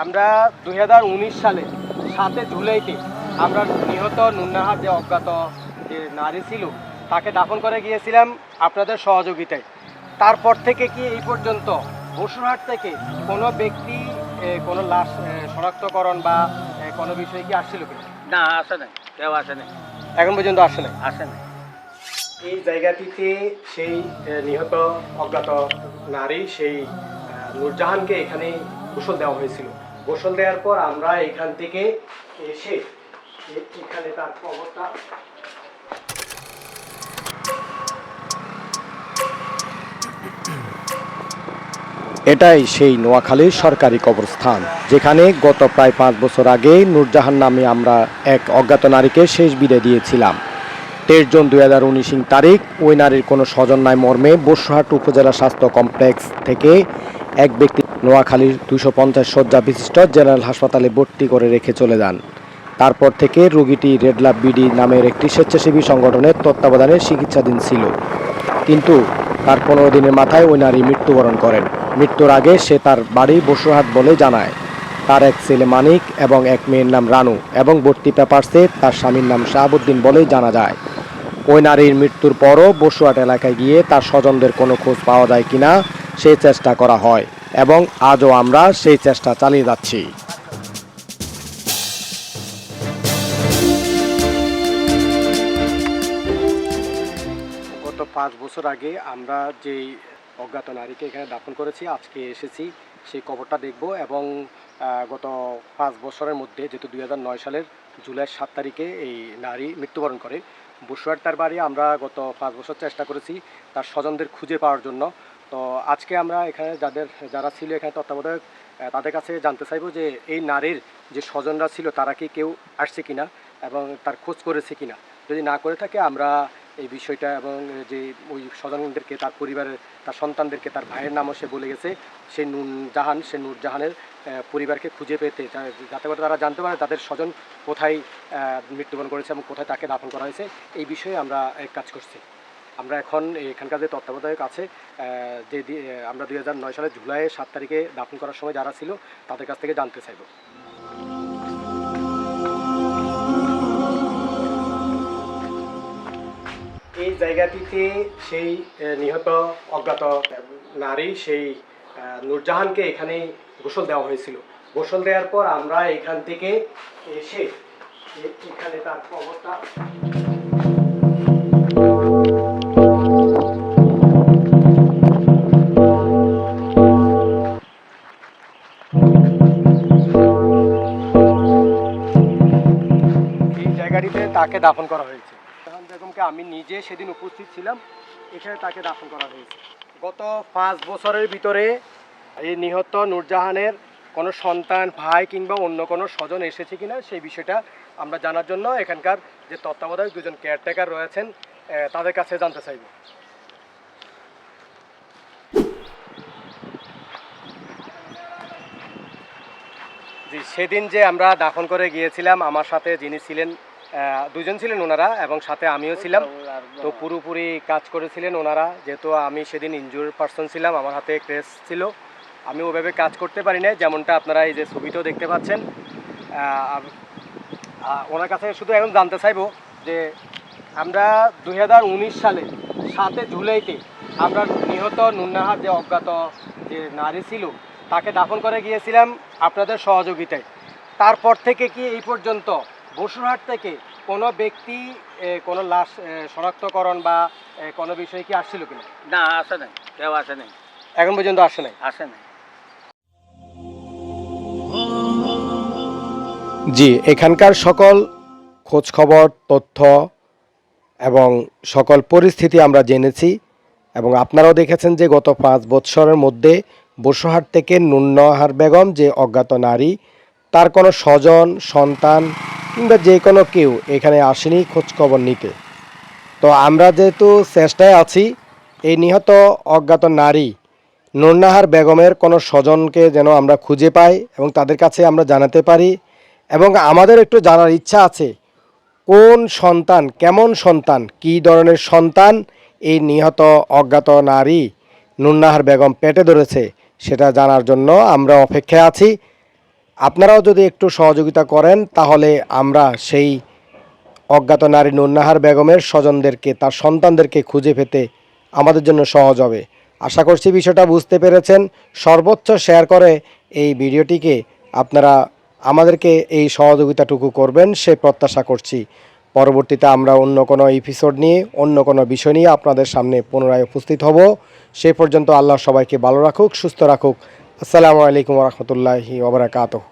আমরা দু হাজার উনিশ সালে সাতে জুলাইতে আমরা নিহত নুন্নাহার যে অজ্ঞাত যে নারী ছিল তাকে দাফন করে গিয়েছিলাম আপনাদের সহযোগিতায়। তারপর থেকে কি এই পর্যন্ত বসুরহাট থেকে কোনো ব্যক্তি কোনো লাশ শনাক্তকরণ বা কোনো বিষয়ে কি আসছিল কি না আসে নাই। কেউ আসে নাই। এখন পর্যন্ত আসে নাই? আসে নাই। এই জায়গাটিতে সেই নিহত অজ্ঞাত নারী সেই নূরজাহানকে এখানে কুশল দেওয়া হয়েছিল। গোসল দেওয়ার পর আমরা এখান থেকে এসে এখানে তার কবরটা এটাই সেই নোয়াখালীর সরকারি কবরস্থান, যেখানে গত প্রায় পাঁচ বছর আগে নূরজাহান নামে আমরা এক অজ্ঞাত নারীকে শেষ বিদায় দিয়েছিলাম। তেইশ জুন দুই হাজার উনিশ তারিখ, ওই নারীর কোনো স্বজন নাই মর্মে বসুরহাট উপজেলা স্বাস্থ্য কমপ্লেক্স থেকে এক ব্যক্তি নোয়াখালীর দুশো পঞ্চাশ শয্যা বিশিষ্ট জেনারেল হাসপাতালে ভর্তি করে রেখে চলে যান। তারপর থেকে রোগীটি রেড লাভ বিডি নামের একটি স্বেচ্ছাসেবী সংগঠনের তত্ত্বাবধানে চিকিৎসাধীন ছিল। কিন্তু তার পনেরো দিনের মাথায় ওই নারী মৃত্যুবরণ করেন। মৃত্যুর আগে সে তার বাড়ি বসুরহাট বলে জানায়। তার এক ছেলে মানিক এবং এক মেয়ের নাম রানু এবং ভর্তি পেপারসে তার স্বামীর নাম শাহাবুদ্দিন বলেই জানা যায়। ওই নারীর মৃত্যুর পরও বসুরহাট এলাকায় গিয়ে তার স্বজনদের কোনো খোঁজ পাওয়া যায় কিনা সেই চেষ্টা করা হয় এবং আজও আমরা সেই চেষ্টা চালিয়ে যাচ্ছি। গত পাঁচ বছর আগে আমরা যেই অজ্ঞাত নারীকে এখানে দাফন করেছি, আজকে এসেছি, সেই কবরটা দেখব এবং গত পাঁচ বছরের মধ্যে যেহেতু দুই হাজার নয় সালের জুলাই সাত তারিখে এই নারী মৃত্যুবরণ করে, বসুয়ার তার বাড়ি আমরা গত পাঁচ বছর চেষ্টা করেছি তার স্বজনদের খুঁজে পাওয়ার জন্য। তো আজকে আমরা এখানে যাদের যারা ছিল এখানে তত্ত্বাবধায়ক তাদের কাছে জানতে চাইব যে এই নারীর যে স্বজনরা ছিল তারা কি কেউ আসছে কিনা এবং তার খোঁজ করেছে কিনা। যদি না করে থাকে আমরা এই বিষয়টা এবং যে ওই স্বজনদেরকে তার পরিবারের তার সন্তানদেরকে তার ভাইয়ের নামও সে বলে গেছে সেই নুন জাহান সে নূরজাহানের আহ, পরিবারকে খুঁজে পেতে যাতে করে তারা জানতে পারে তাদের স্বজন কোথায় মৃত্যুবরণ করেছে এবং কোথায় তাকে দাফন করা হয়েছে। এই বিষয়ে আমরা কাজ করছি। আমরা এখন এখানকার যে তত্ত্বাবধায়ক আছে যে আমরা দুই হাজার নয় সালের জুলাইয়ের সাত তারিখে দাফন করার সময় যারা ছিল, তাদের কাছ থেকে জানতে চাইব। এই জায়গাটিতে সেই নিহত অজ্ঞাত নারী, সেই নূরজাহানকে এখানে গোসল দেওয়া হয়েছিল। গোসল দেওয়ার পর আমরা এখান থেকে এসে এখানে তার কবরটা জায়গাটিতে তাকে দাফন করা হয়েছে। জাহান বেগমকে আমি নিজে সেদিন উপস্থিত ছিলাম, এখানে তাকে দাফন করা হয়েছে। গত পাঁচ বছরের ভিতরে এই নিহত নূরজাহানের কোনো সন্তান, ভাই কিংবা অন্য কোনো স্বজন এসেছে কিনা সেই বিষয়টা আমরা জানার জন্য এখানকার যে তত্ত্বাবধায়ক দুজন কেয়ারটেকার রয়েছেন তাদের কাছে জানতে চাইব। জি, সেদিন যে আমরা দাফন করে গিয়েছিলাম, আমার সাথে যিনি ছিলেন দুজন ছিলেন ওনারা এবং সাথে আমিও ছিলাম। তো পুরোপুরি কাজ করেছিলেন ওনারা। যেহেতু আমি সেদিন ইনজুর পার্সন ছিলাম, আমার হাতে ক্রেস ছিল। আমি ওভাবে কাজ করতে পারি না যেমনটা আপনারা এই যে ছবিতেও দেখতে পাচ্ছেন। ওনার কাছে শুধু এখন জানতে চাইব যে আমরা দু হাজার উনিশ সালে সাতে জুলাইতে আমরা নিহত নুন্নাহার যে অজ্ঞাত যে নারী ছিল, তাকে দাফন করে গিয়েছিলাম আপনাদের সহযোগিতায়। তারপর থেকে কি এই পর্যন্ত বসুরহাট থেকে কোনো ব্যক্তি কোনো লাশ শনাক্তকরণ বা কোনো বিষয়ে কি আসছিল কিনা? না আসে নাই। কেউ আসে নাই। এখন পর্যন্ত আসে নাই? আসে নাই। জি এখানকার সকল খোঁজ খবর তথ্য এবং সকল পরিস্থিতি আমরা জেনেছি এবং আপনারাও দেখেছেন যে গত পাঁচ বৎসরের মধ্যে বসুহাট থেকে নুন্নহার বেগম যে অজ্ঞাত নারী তার কোনো স্বজন সন্তান কিংবা যে কোনো কেউ এখানে আসেনি খোঁজ খবর নিতে। তো আমরা যেহেতু চেষ্টায় আছি, এই নিহত অজ্ঞাত নারী নুরনাহার বেগমের কোনো স্বজনকে যেন আমরা খুঁজে পাই এবং তাদের কাছে আমরা জানাতে পারি এবং আমাদের একটু জানার ইচ্ছা আছে, কোন সন্তান, কেমন সন্তান, কী ধরনের সন্তান এই নিহত অজ্ঞাত নারী নুরনাহার বেগম পেটে ধরেছে, সেটা জানার জন্য আমরা অপেক্ষায় আছি। আপনারাও যদি একটু সহযোগিতা করেন, তাহলে আমরা সেই অজ্ঞাত নারী নুন্নাহার বেগমের স্বজনদেরকে, তার সন্তানদেরকে খুঁজে পেতে আমাদের জন্য সহজ হবে। আশা করছি বিষয়টা বুঝতে পেরেছেন। সর্বোচ্চ শেয়ার করে এই ভিডিওটিকে আপনারা আমাদেরকে এই সহযোগিতাটুকু করবেন, সে প্রত্যাশা করছি। পরবর্তীতে আমরা অন্য কোনো এপিসোড নিয়ে, অন্য কোনো বিষয় নিয়ে আপনাদের সামনে পুনরায় উপস্থিত হব। সে পর্যন্ত আল্লাহ সবাইকে ভালো রাখুক, সুস্থ রাখুক। আসসালামু আলাইকুম রহমতুল্লাহি ওবরাকাতহ